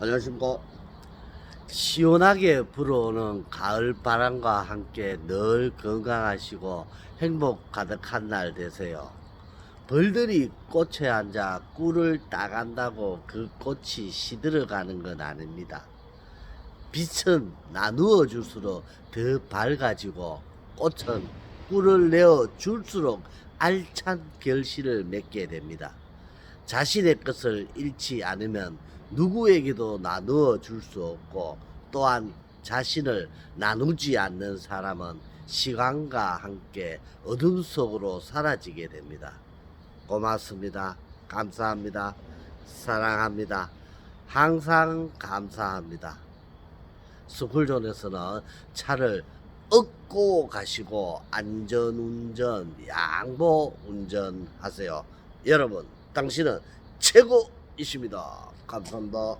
안녕하십니까. 시원하게 불어오는 가을 바람과 함께 늘 건강하시고 행복 가득한 날 되세요. 벌들이 꽃에 앉아 꿀을 따간다고 그 꽃이 시들어가는 건 아닙니다. 빛은 나누어 줄수록 더 밝아지고 꽃은 꿀을 내어 줄수록 알찬 결실을 맺게 됩니다. 자신의 것을 잃지 않으면 누구에게도 나누어 줄 수 없고 또한 자신을 나누지 않는 사람은 시간과 함께 어둠 속으로 사라지게 됩니다. 고맙습니다. 감사합니다. 사랑합니다. 항상 감사합니다. 스쿨존에서는 차를 얻고 가시고 안전운전, 양보 운전하세요. 여러분, 당신은 최고 이십니다. 감사합니다.